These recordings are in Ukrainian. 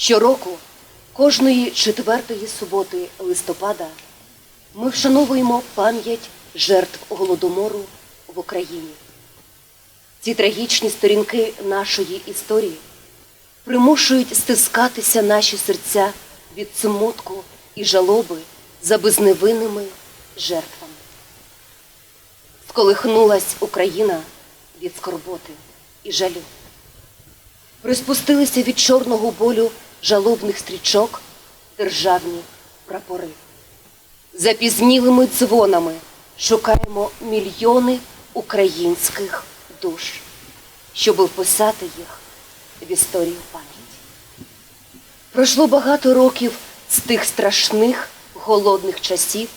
Щороку, кожної четвертої суботи листопада, ми вшановуємо пам'ять жертв голодомору в Україні. Ці трагічні сторінки нашої історії примушують стискатися наші серця від смутку і жалоби за безневинними жертвами. Сколихнулась Україна від скорботи і жалю. Приспустилися від чорного болю жалобних стрічок державні прапори. Запізнілими дзвонами шукаємо мільйони українських душ, щоб вписати їх в історію пам'яті. Пройшло багато років з тих страшних голодних часів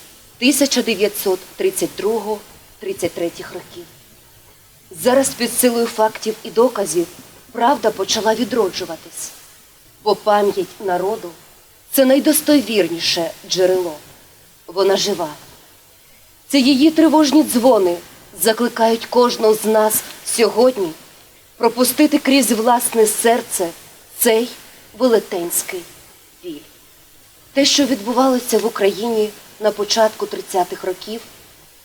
1932-33 років. Зараз під силою фактів і доказів правда почала відроджуватись, бо пам'ять народу це найдостовірніше джерело. Вона жива. Це її тривожні дзвони закликають кожного з нас сьогодні пропустити крізь власне серце цей велетенський біль. Те, що відбувалося в Україні на початку 30-х років,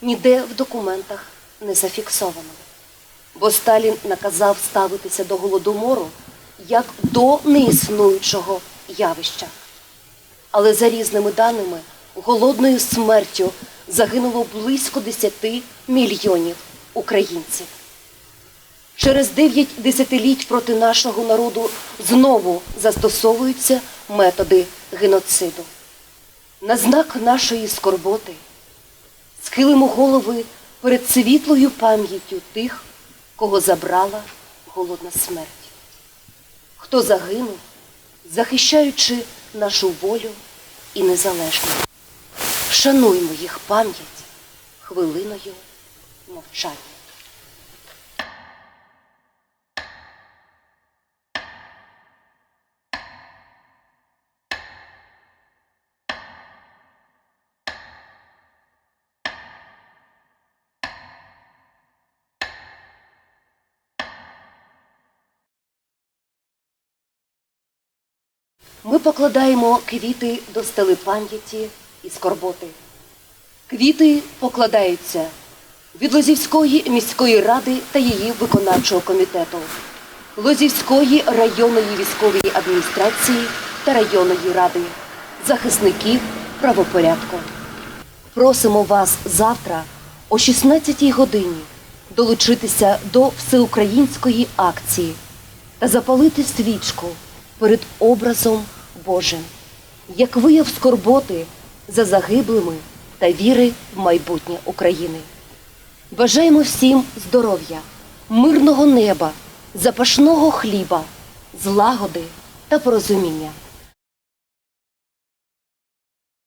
ніде в документах не зафіксовано. Бо Сталін наказав ставитися до голодомору як до неіснуючого явища. Але за різними даними, голодною смертю загинуло близько 10 мільйонів українців. Через дев'ять десятиліть проти нашого народу знову застосовуються методи геноциду. На знак нашої скорботи схилимо голови перед світлою пам'яттю тих, кого забрала голодна смерть, хто загинув, захищаючи нашу волю і незалежність. Шануймо їх пам'ять хвилиною мовчання. Ми покладаємо квіти до стели пам'яті і скорботи. Квіти покладаються від Лозівської міської ради та її виконавчого комітету, Лозівської районної військової адміністрації та районної ради, захисників правопорядку. Просимо вас завтра о 16 годині долучитися до всеукраїнської акції та запалити свічку перед образом Божим, як вияв скорботи за загиблими та віри в майбутнє України. Бажаємо всім здоров'я, мирного неба, запашного хліба, злагоди та порозуміння.